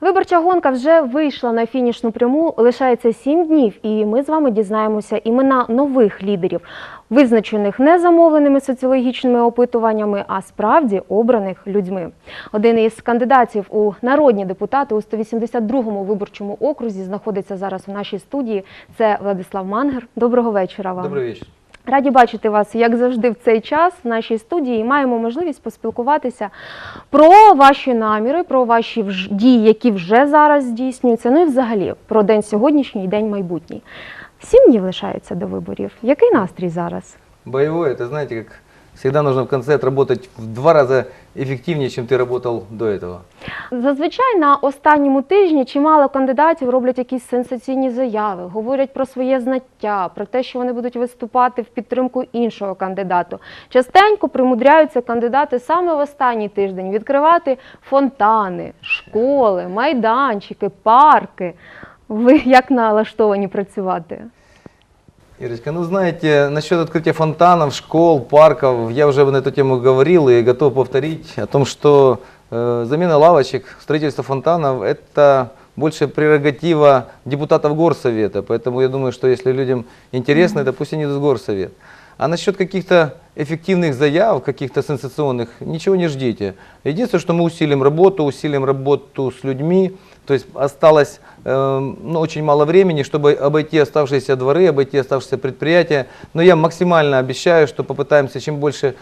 Виборча гонка вже вийшла на фінішну пряму. Лишається сім днів, і ми з вами дізнаємося імена нових лідерів, визначених не замовленими соціологічними опитуваннями, а справді обраних людьми. Один із кандидатів у народні депутати у 182-му виборчому окрузі знаходиться зараз у нашій студії. Це Владислав Мангер. Доброго вечора вам. Добрый вечер. Раді бачити вас, як завжди, в цей час в нашій студії. Маємо можливість поспілкуватися про ваші наміри, про ваші дії, які вже зараз здійснюються. Ну і взагалі про день сьогоднішній день майбутній. Сім днів лишається до виборів. Який настрій зараз? Бойовий, это знаєте, как всегда нужно в конце отработать в два раза эффективнее, чем ты работал до этого. Зазвичай на останньому тижні чимало кандидатів роблять якісь сенсаційні заяви, говорять про своє знаття, про те, що вони будуть виступати в підтримку іншого кандидату. Частенько примудряються кандидати саме в останній тиждень відкривати фонтани, школи, майданчики, парки. Ви як налаштовані працювати? Ирочка, ну знаете, насчет открытия фонтанов, школ, парков, я уже на эту тему говорил и готов повторить о том, что э, замена лавочек, строительство фонтанов – это больше прерогатива депутатов Горсовета. Поэтому я думаю, что если людям интересно, это пусть они идут в Горсовет. А насчет каких-то эффективных заяв, каких-то сенсационных, ничего не ждите. Единственное, что мы усилим работу, усилим работу с людьми. То есть осталось э, ну, очень мало времени, чтобы обойти оставшиеся дворы, обойти оставшиеся предприятия. Но я максимально обещаю, что попытаемся чем больше, э,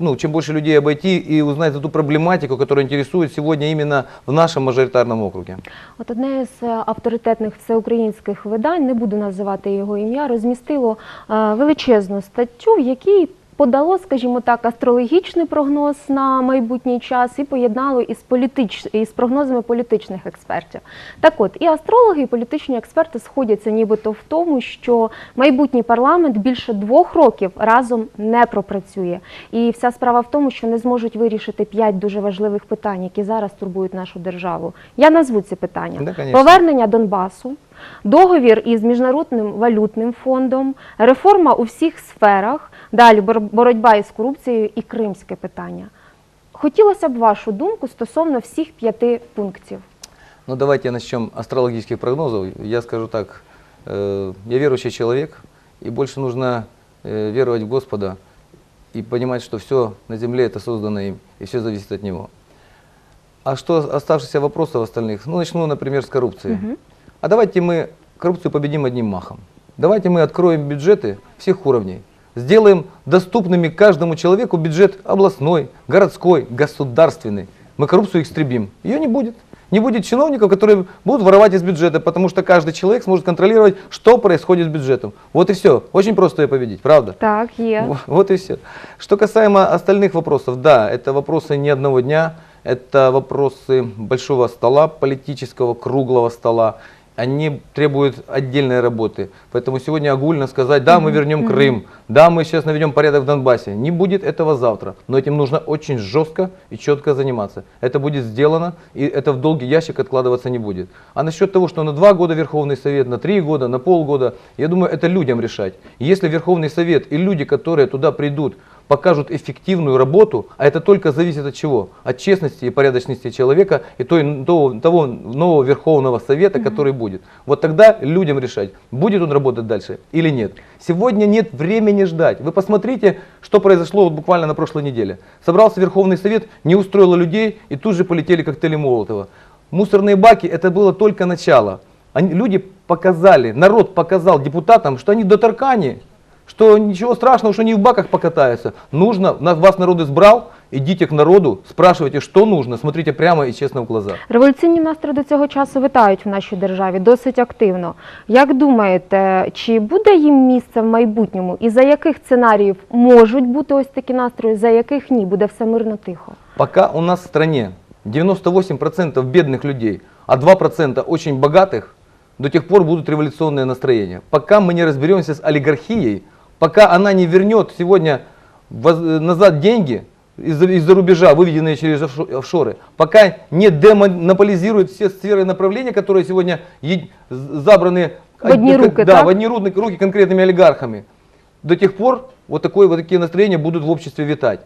ну, чем больше людей обойти и узнать эту проблематику, которая интересует сегодня именно в нашем мажоритарном округе. От одне з е, авторитетних всеукраїнських видань, не буду називати його ім'я, розмістило е, величезну статтю, в якій подало, скажімо так, астрологічний прогноз на майбутній час і поєднало із, політич... із прогнозами політичних експертів. Так от, і астрологи, і політичні експерти сходяться нібито в тому, що майбутній парламент більше двох років разом не пропрацює. І вся справа в тому, що не зможуть вирішити п'ять дуже важливих питань, які зараз турбують нашу державу. Я назву ці питання: Да, повернення Донбасу, договір із міжнародним валютним фондом, реформа у всіх сферах, далі бор- боротьба із корупцією і кримське питання. Хотілося б вашу думку стосовно всіх п'яти пунктів. Ну давайте начнем астрологических прогнозов. Я скажу так, э, я верующий человек, и больше нужно э, веровать в Господа и понимать, что все на земле это создано им, и все зависит от Него. А что оставшиеся вопросов остальных? Ну, начну, например, с коррупции. А давайте мы коррупцию победим одним махом. Давайте мы откроем бюджеты всех уровней. Сделаем доступными каждому человеку бюджет областной, городской, государственный. Мы коррупцию истребим. Ее не будет. Не будет чиновников, которые будут воровать из бюджета, потому что каждый человек сможет контролировать, что происходит с бюджетом. Вот и все. Очень просто ее победить, правда? Так, є. Во- Вот и все. Что касаемо остальных вопросов, да, это вопросы не одного дня, это вопросы большого стола, политического, круглого стола. Они требуют отдельной работы. Поэтому сегодня огульно сказать, да, мы вернем Крым, да, мы сейчас наведем порядок в Донбассе. Не будет этого завтра. Но этим нужно очень жестко и четко заниматься. Это будет сделано, и это в долгий ящик откладываться не будет. А насчет того, что на два года Верховный Совет, на три года, на полгода, я думаю, это людям решать. Если Верховный Совет и люди, которые туда придут, покажут эффективную работу, а это только зависит от чего? От честности и порядочности человека и той, того, того нового Верховного Совета, который будет. Вот тогда людям решать, будет он работать дальше или нет. Сегодня нет времени ждать. Вы посмотрите, что произошло вот буквально на прошлой неделе. Собрался Верховный Совет, не устроило людей, и тут же полетели коктейли Молотова. Мусорные баки это было только начало. Они, люди показали, народ показал депутатам, что они до таркани, что ничего страшного, что они в баках покатаются. Нужно, на- вас народ избрал, идите к народу, спрашивайте, что нужно, смотрите прямо и честно в глаза. Революційні настрої до цього часу витають в нашій державі досить активно. Як думаєте, чи буде їм місце в майбутньому, і за яких сценаріїв можуть бути ось такі настрої, за яких ні, буде все мирно тихо? Пока у нас в стране 98% бедных людей, а 2% очень богатых, до тех пор будут революционные настроения. Пока мы не разберемся с олигархией, пока она не вернет сегодня назад деньги из-за из-за рубежа, выведенные через офшо- офшоры, пока не демонополизирует все сферы направления, которые сегодня забраны В одни руки, да, так? в одни руки, конкретными олигархами. До тех пор вот, такое, вот такие настроения будут в обществе витать.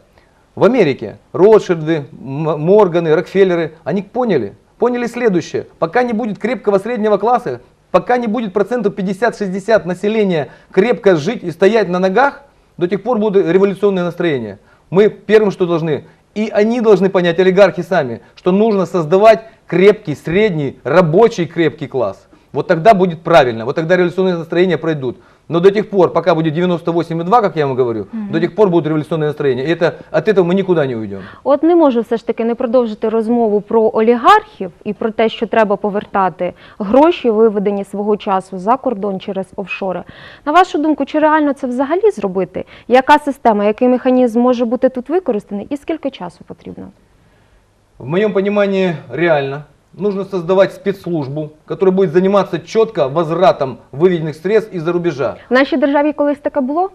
В Америке Ротшильды, Морганы, Рокфеллеры, они поняли, поняли следующее. Пока не будет крепкого среднего класса, пока не будет процентов 50-60 населения крепко жить и стоять на ногах, до тех пор будут революционные настроения. Мы первым, что должны, и они должны понять, олигархи сами, что нужно создавать крепкий, средний, рабочий крепкий класс. Вот тогда будет правильно, вот тогда революционные настроения пройдут. Но до тех пор, пока будет 98,2, как я вам говорю, до тех пор будут революционные настроения. И это, от этого мы никуда не уйдем. От не можу все ж таки не продовжити розмову про олігархів і про те, що треба повертати гроші, виведені свого часу за кордон через офшори. На вашу думку, чи реально це взагалі зробити? Яка система, який механізм може бути тут використаний, і скільки часу потрібно? В моем понимании реально Нужно создавать спецслужбу, которая будет заниматься четко возвратом выведенных средств из-за рубежа. В нашій державі колись таке було?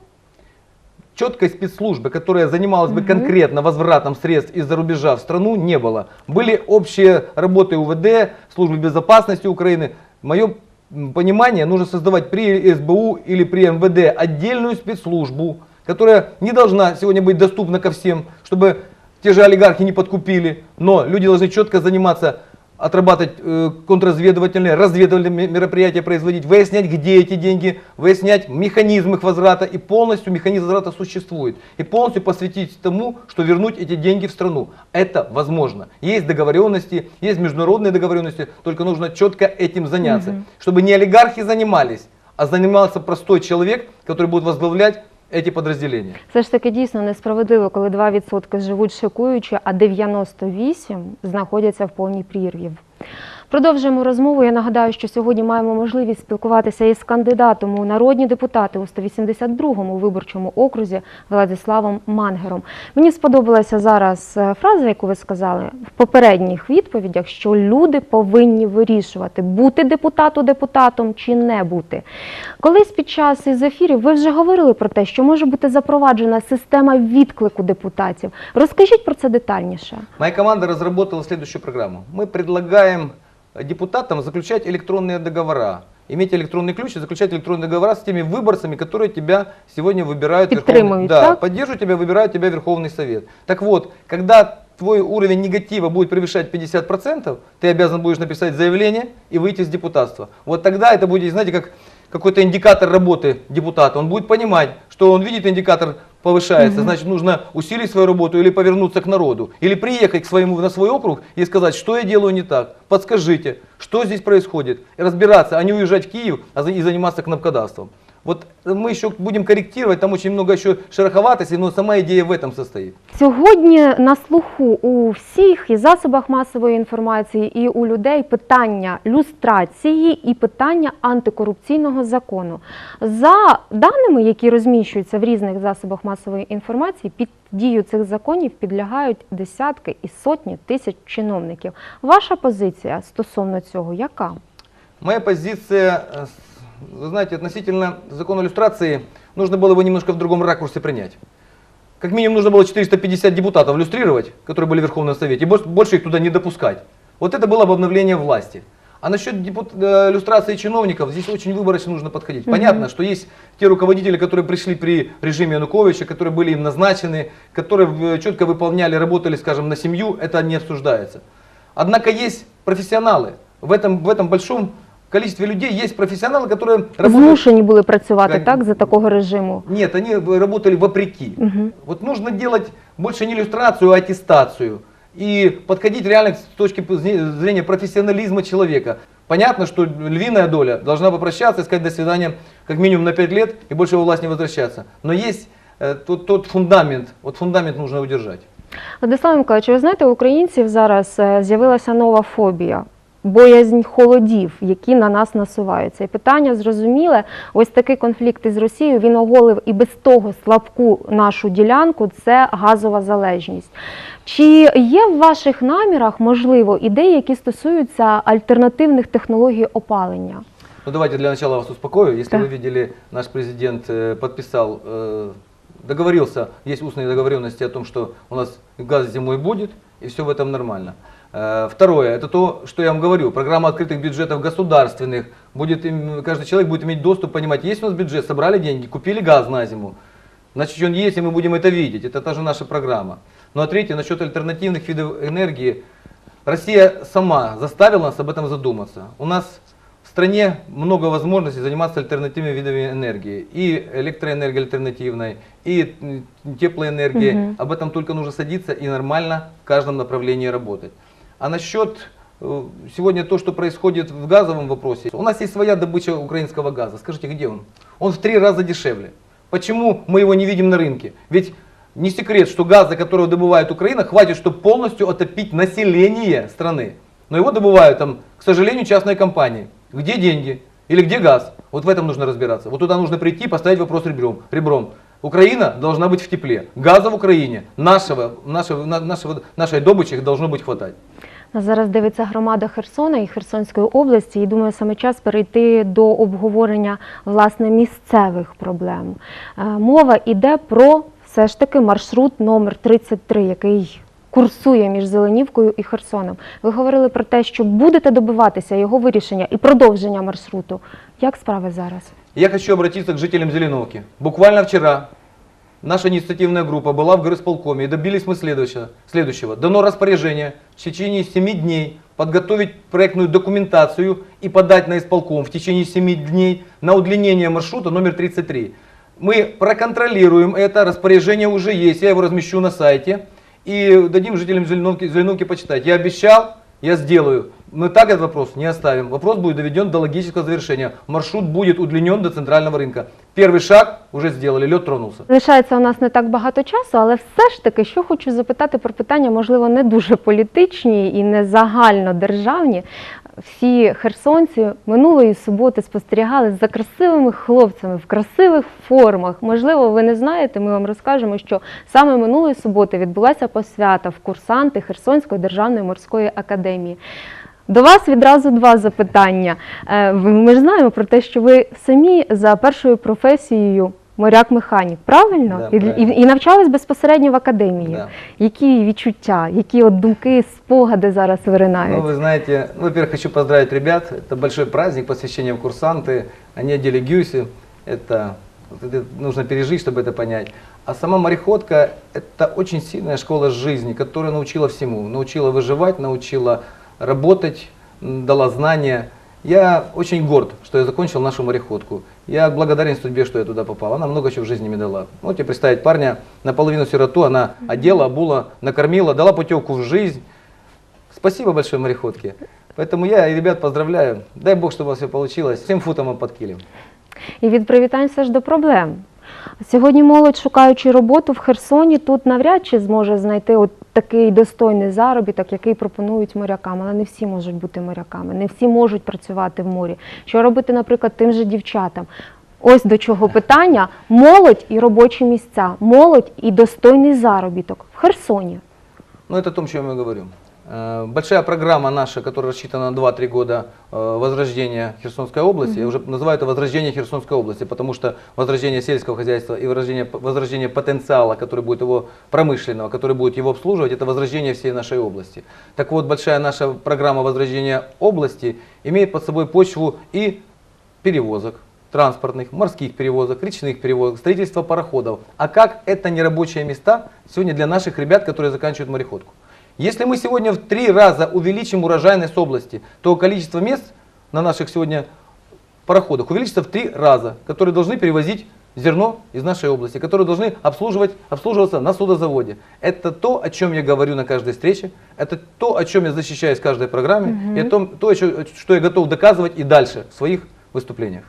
Четкой спецслужбы, которая занималась бы конкретно возвратом средств из-за рубежа в страну, не было. Были общие работы УВД, службы безопасности Украины. Мое понимание, нужно создавать при СБУ или при МВД отдельную спецслужбу, которая не должна сегодня быть доступна ко всем, чтобы те же олигархи не подкупили, но люди должны четко заниматься отрабатывать э, контрразведывательные, разведывательные мероприятия производить, выяснять, где эти деньги, выяснять механизм их возврата, и полностью механизм возврата существует. И полностью посвятить тому, что вернуть эти деньги в страну. Это возможно. Есть договоренности, есть международные договоренности, только нужно четко этим заняться. Мгм. Чтобы не олигархи занимались, а занимался простой человек, который будет возглавлять эти подразделения. Все ж таки дійсно несправедливо, коли 2% живуть шикуючи, а 98% знаходяться в повній прірві. Продовжуємо розмову. Я нагадаю, що сьогодні маємо можливість спілкуватися із кандидатом у народні депутати у 182-му виборчому окрузі Владиславом Мангером. Мені сподобалася зараз е, фраза, яку ви сказали в попередніх відповідях, що люди повинні вирішувати, бути депутату депутатом чи не бути. Колись під час із ефірів ви вже говорили про те, що може бути запроваджена система відклику депутатів. Розкажіть про це детальніше. Моя команда разработала следующую программу. Мы предлагаем депутатам заключать электронные договора. Иметь электронный ключ и заключать электронные договора с теми выборцами, которые тебя сегодня выбирают. Підтримують, да, так? поддерживают тебя, выбирают тебя Верховный Совет. Так вот, когда твой уровень негатива будет превышать 50%, ты обязан будешь написать заявление и выйти из депутатства. Вот тогда это будет, знаете, как какой-то индикатор работы депутата. Он будет понимать, что он видит индикатор повышается, значит нужно усилить свою работу или повернуться к народу, или приехать к своему, на свой округ и сказать, что я делаю не так, подскажите, что здесь происходит, и разбираться, а не уезжать в Киев а за- и заниматься кнопкодавством. Вот мы еще будем корректировать, там очень много еще шероховатостей, но сама идея в этом состоит. Сьогодні на слуху у всіх і засобах масової інформації, і у людей питання люстрації і питання антикорупційного закону. За даними, які розміщуються в різних засобах масової інформації, під дію цих законів підлягають десятки і сотні тисяч чиновників. Ваша позиція стосовно цього яка? Моя позиция, э, с- вы знаете, относительно закона иллюстрации, нужно было его немножко в другом ракурсе принять. Как минимум нужно было 450 депутатов иллюстрировать, которые были в Верховном Совете, и больше, их туда не допускать. Вот это было бы обновление власти. А насчет депут- э, иллюстрации чиновников, здесь очень выборочно нужно подходить. Понятно, что есть те руководители, которые пришли при режиме Януковича, которые были им назначены, которые э, четко выполняли, работали, скажем, на семью, это не обсуждается. Однако есть профессионалы. В этом, в этом большом количестве людей есть профессионалы, которые работают... Змушені були працювати Как- так за такого режиму. Нет, они работали вопреки. Мгм. Вот нужно делать больше не иллюстрацию, а аттестацию. И подходить реально с точки зне- зрения профессионализма человека. Понятно, что львиная доля должна попрощаться и сказать до свидания как минимум на 5 лет и больше во власть не возвращаться. Но есть э, тот, тот фундамент, вот фундамент нужно удержать. Владислав Миколаївич, ви знаєте, у українців зараз е, з'явилася нова фобія. Боязнь холодів, які на нас насуваються. І питання зрозуміле, ось такий конфлікт із Росією він оголив і без того слабку нашу ділянку це газова залежність. Чи є в ваших намірах, можливо, ідеї, які стосуються альтернативних технологій опалення? Ну давайте для начала вас успокою. Если Да. вы видели, наш президент э, подписал, э, договорился, есть устные договоренности о том, что у нас газ зимой будет, и все в этом нормально. Э, Второе, это то, что я вам говорю, программа открытых бюджетов государственных, будет, каждый человек будет иметь доступ, понимать, есть у нас бюджет, собрали деньги, купили газ на зиму, значит он есть, и мы будем это видеть, это тоже наша программа. Ну а третье, насчет альтернативных видов энергии, Россия сама заставила нас об этом задуматься. У нас в стране много возможностей заниматься альтернативными видами энергии. И электроэнергией альтернативной, и теплоэнергией. Мгм. Об этом только нужно садиться и нормально в каждом направлении работать. А насчет э, сегодня то, что происходит в газовом вопросе, у нас есть своя добыча украинского газа. Скажите, где он? Он в три раза дешевле. Почему мы его не видим на рынке? Ведь не секрет, что газа, которого добывает Украина, хватит, чтобы полностью отопить население страны. Но его добывают там, к сожалению, частные компании. Где деньги? Или где газ? Вот в этом нужно разбираться. Вот туда нужно прийти и поставить вопрос ребром. ребром. Украина должна быть в тепле. Газа в Украине, нашего, нашего, на- нашего, нашей добычи должно быть хватать. Зараз дивиться громада Херсона і Херсонської області, і думаю, саме час перейти до обговорення власне місцевих проблем. Е, Мова йде про все ж таки маршрут номер 33, який курсує між Зеленівкою і Херсоном. Ви говорили про те, що будете добиватися його вирішення і продовження маршруту. Як справи зараз? Я хочу обратиться к жителям Зеленовки. Буквально вчера наша инициативная группа была в горосполкоме и добились мы следующего. следующего. Дано распоряжение в течение 7 дней подготовить проектную документацию и подать на исполком в течение 7 дней на удлинение маршрута номер 33. Мы проконтролируем это, распоряжение уже есть, я его размещу на сайте и дадим жителям Зеленовки, Зеленовки почитать. Я обещал, я сделаю. Мы так этот вопрос не оставим. Вопрос будет доведен до логического завершения. Маршрут будет удлинен до центрального рынка. Первый шаг уже сделали, лед тронулся. Залишається у нас не так багато часу, але все ж таки, що хочу запитати про питання, можливо, не дуже політичні і не загальнодержавні. Всі херсонці минулої суботи спостерігали за красивими хлопцями в красивих формах. Можливо, ви не знаєте, ми вам розкажемо, що саме минулої суботи відбулася посвята в курсанти Херсонської державної морської академії. До вас відразу два запитання. Е, ви- Ми ж знаємо про те, що ви самі за першою професією моряк-механік, правильно? Да, І- правильно. І, і навчались безпосередньо в академії. Да. Які відчуття, які от думки, спогади зараз виринають? Ну, вы знаете, ну, во-первых, хочу поздравить ребят. Это большой праздник, посвящение в курсанты. Они одели гюси. Это, вот это нужно пережить, чтобы это понять. А сама мореходка – это очень сильная школа жизни, которая научила всему. Научила выживать, научила работать, дала знания. Я очень горд, что я закончил нашу мореходку. Я благодарен судьбе, что я туда попал. Она много чего в жизни мне дала. Можете представить парня, наполовину сироту, она одела, обула, накормила, дала путевку в жизнь. Спасибо большое мореходке. Поэтому я и ребят поздравляю. Дай бог, чтобы у вас все получилось. Всем футом под килем. І від привітань все ж до проблем. Сьогодні молодь, шукаючи роботу в Херсоні, тут навряд чи зможе знайти от такий достойний заробіток, який пропонують морякам. Але не всі можуть бути моряками, не всі можуть працювати в морі. Що робити, наприклад, тим же дівчатам? Ось до чого питання: молодь і робочі місця, молодь і достойний заробіток в Херсоні. Ну, это о том, о чем я говорю. Э, Большая программа наша, которая рассчитана на 2-3 года э, возрождения Херсонской области, я уже называю это возрождение Херсонской области, потому что возрождение сельского хозяйства и возрождение, возрождение потенциала, который будет его промышленного, который будет его обслуживать, это возрождение всей нашей области. Так вот, большая наша программа возрождения области имеет под собой почву и перевозок, транспортных, морских перевозок, речных перевозок, строительство пароходов. А как это не рабочие места сегодня для наших ребят, которые заканчивают мореходку? Если мы сегодня в три раза увеличим урожайность области, то количество мест на наших сегодня пароходах увеличится в три раза, которые должны перевозить зерно из нашей области, которые должны обслуживать, обслуживаться на судозаводе. Это то, о чем я говорю на каждой встрече, это то, о чем я защищаюсь в каждой программе, и о том, то, что я готов доказывать и дальше в своих выступлениях.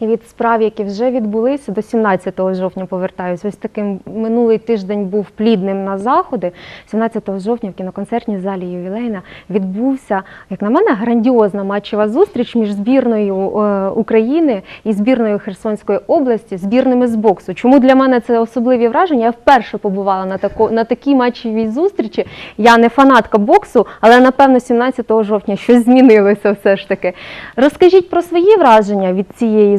І від справ, які вже відбулися, до 17 жовтня повертаюсь. Ось таким минулий тиждень був плідним на заходи. 17 жовтня в кіноконцертній залі ювілейна відбувся, як на мене, грандіозна матчева зустріч між збірною е, України і збірною Херсонської області, збірними з боксу. Чому для мене це особливі враження? Я вперше побувала на тако, на такій матчевій зустрічі. Я не фанатка боксу, але напевно 17 жовтня щось змінилося все ж таки. Розкажіть про свої враження від цієї.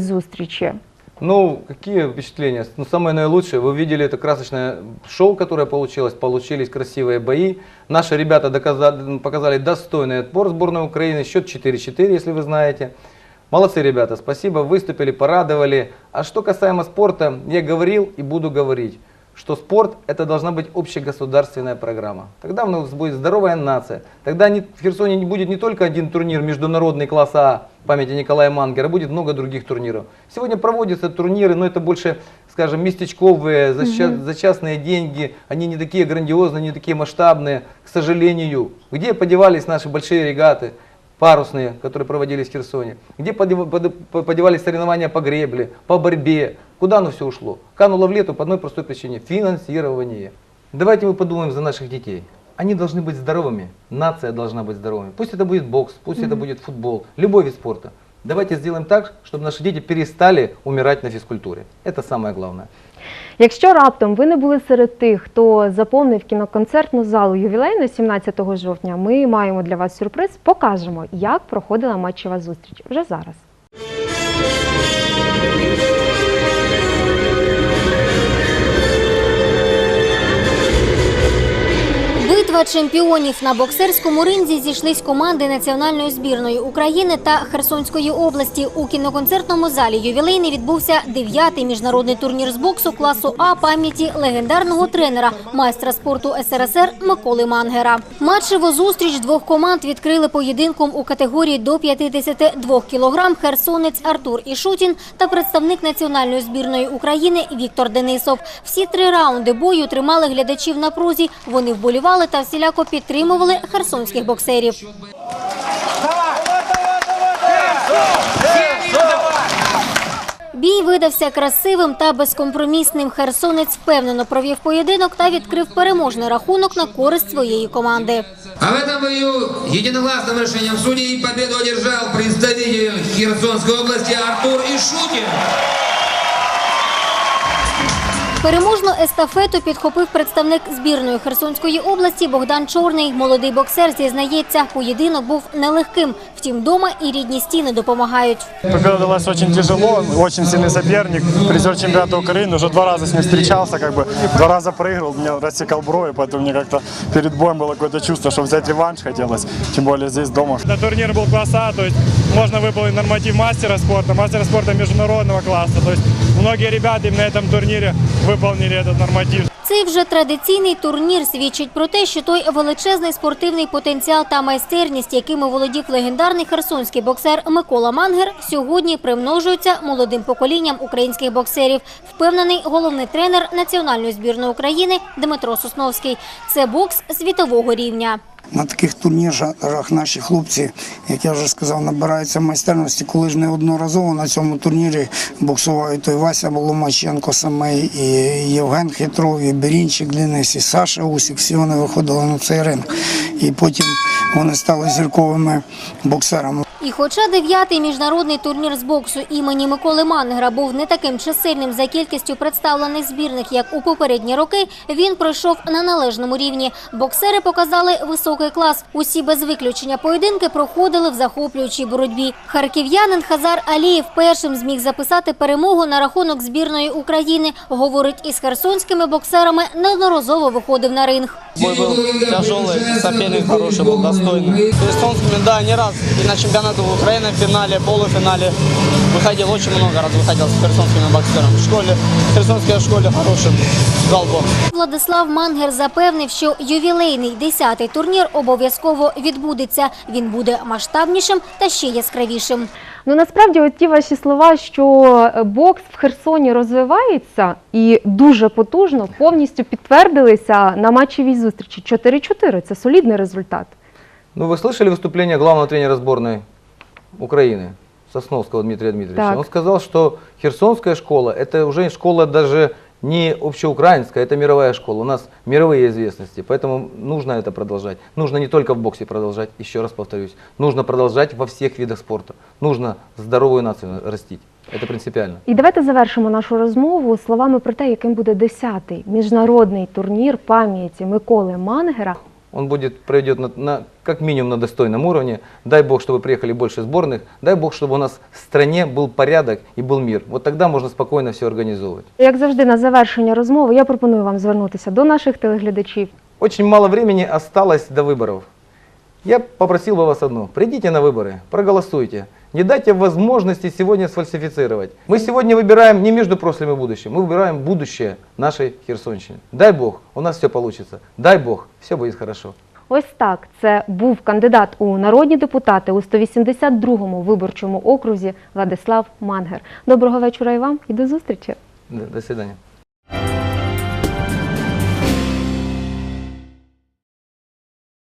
Ну, какие впечатления? Ну, самое наилучшее, вы видели это красочное шоу, которое получилось, получились красивые бои. Наши ребята показали достойный отпор сборной Украины, счет 4-4, если вы знаете. Молодцы ребята, спасибо, выступили, порадовали. А что касаемо спорта, я говорил и буду говорить. Что спорт это должна быть общегосударственная программа. Тогда у нас будет здоровая нация. Тогда не- в Херсоне не будет не только один турнир международный класса А памяти Николая Мангера, будет много других турниров. Сегодня проводятся турниры, но это больше, скажем, местечковые, за, ща- за частные деньги. Они не такие грандиозные, не такие масштабные, к сожалению. Где подевались наши большие регаты? парусные, которые проводились в Херсоне, где подев- подев- подевались соревнования по гребле, по борьбе, куда оно все ушло? Кануло в лету по одной простой причине – финансирование. Давайте мы подумаем за наших детей. Они должны быть здоровыми, нация должна быть здоровыми. Пусть это будет бокс, пусть это будет футбол, любой вид спорта. Давайте сделаем так, чтобы наши дети перестали умирать на физкультуре. Это самое главное. Якщо раптом ви не були серед тих, хто заповнив кіноконцертну залу ювілейну 17 жовтня, ми маємо для вас сюрприз. Покажемо, як проходила матчева зустріч вже зараз. Битва чемпіонів на боксерському ринзі зійшлись команди національної збірної України та Херсонської області. У кіноконцертному залі ювілейний відбувся дев'ятий міжнародний турнір з боксу класу А пам'яті легендарного тренера, майстра спорту СРСР Миколи Мангера. Матчеву зустріч двох команд відкрили поєдинком у категорії до 52 кілограм херсонець Артур Ішутін та представник національної збірної України Віктор Денисов. Всі три раунди бою тримали глядачів на прузі. Вони вболівали та всіляко підтримували херсонських боксерів. Бій видався красивим та безкомпромісним. Херсонець впевнено провів поєдинок та відкрив переможний рахунок на користь своєї команди. А в этом бою единогласным решением судей победу одержал представитель Херсонской области Артур Ишутин. Переможну естафету підхопив представник збірної Херсонської області Богдан Чорний. Молодий боксер зізнається, поєдинок був нелегким. Втім, дома і рідні стіни допомагають. Победа далась очень тяжело, очень сильный соперник, призер чемпионата Украины, уже два раза с ним встречался, как бы два раза проиграл, меня рассекал брови, поэтому мне как-то перед боем было какое-то чувство, что взять реванш хотелось, тем более здесь дома. На турнир был класс А, то есть можно выполнить норматив мастера спорта, мастера спорта международного класса. То есть многие ребята на этом турнире выполнили этот норматив. Цей вже традиційний турнір свідчить про те, що той величезний спортивний потенціал та майстерність, якими володів легендарний херсонський боксер Микола Мангер, сьогодні примножуються молодим поколінням українських боксерів. Впевнений головний тренер національної збірної України Дмитро Сосновський. Це бокс світового рівня. На таких турнірах наші хлопці, як я вже сказав, набираються майстерності, коли ж неодноразово на цьому турнірі боксували той Вася Боломаченко самий, і Євген Хитров, і Берінчик Денис, і Саша Усік. Всі вони виходили на цей ринг. І потім вони стали зірковими боксерами. І хоча дев'ятий міжнародний турнір з боксу імені Миколи Мангера був не таким чисельним за кількістю представлених збірних, як у попередні роки, він пройшов на належному рівні. Боксери показали високий клас. Усі без виключення поєдинки проходили в захоплюючій боротьбі. Харків'янин Хазар Алієв першим зміг записати перемогу на рахунок збірної України. Говорить, із херсонськими боксерами неодноразово виходив на ринг. Бой был тяжелый, соперник хороший был, достойный. С Херсонскими, да, не раз и на чемпионате Украины в финале, полуфинале выходил, очень много раз выходил с херсонскими боксерами. В школе, в херсонской школе хороший зал бокс. Владислав Мангер запевнив, що ювілейний 10-й турнір обов'язково відбудеться. Він буде масштабнішим та ще яскравішим. Ну насправді, от ті ваші слова, що е, бокс в Херсоні розвивається і дуже потужно, повністю підтвердилися на матчевій зустрічі. 4-4 – це солідний результат. Ну, вы слышали выступление главного тренера сборной Украины, Сосновского Дмитрия Дмитриевича? Так. Он сказал, что Херсонская школа – это уже школа даже не общеукраинская, это мировая школа. У нас мировые известности, поэтому нужно это продолжать. Нужно не только в боксе продолжать, еще раз повторюсь. Нужно продолжать во всех видах спорта. Нужно здоровую нацию растить. Это принципиально. І давайте завершимо нашу розмову словами про те, яким буде 10-й міжнародний турнір пам'яті Миколи Мангера. Он будет, пройдет на, на- как минимум на достойном уровне. Дай Бог, чтобы приехали больше сборных. Дай Бог, чтобы у нас в стране был порядок и был мир. Вот тогда можно спокойно все организовывать. Як завжди, на завершення розмови я пропоную вам звернутися до наших телеглядачів. Очень мало времени осталось до выборов. Я попросил бы вас одно. Придите на выборы, проголосуйте. Не дайте возможности сегодня сфальсифицировать. Мы сегодня выбираем не между прошлым и будущим, мы выбираем будущее нашей Херсонщины. Дай Бог, у нас все получится. Дай Бог, все будет хорошо. Ось так це був кандидат у народні депутати у 182-му виборчому окрузі Владислав Мангер. Доброго вечора і вам і до зустрічі. До до свидания.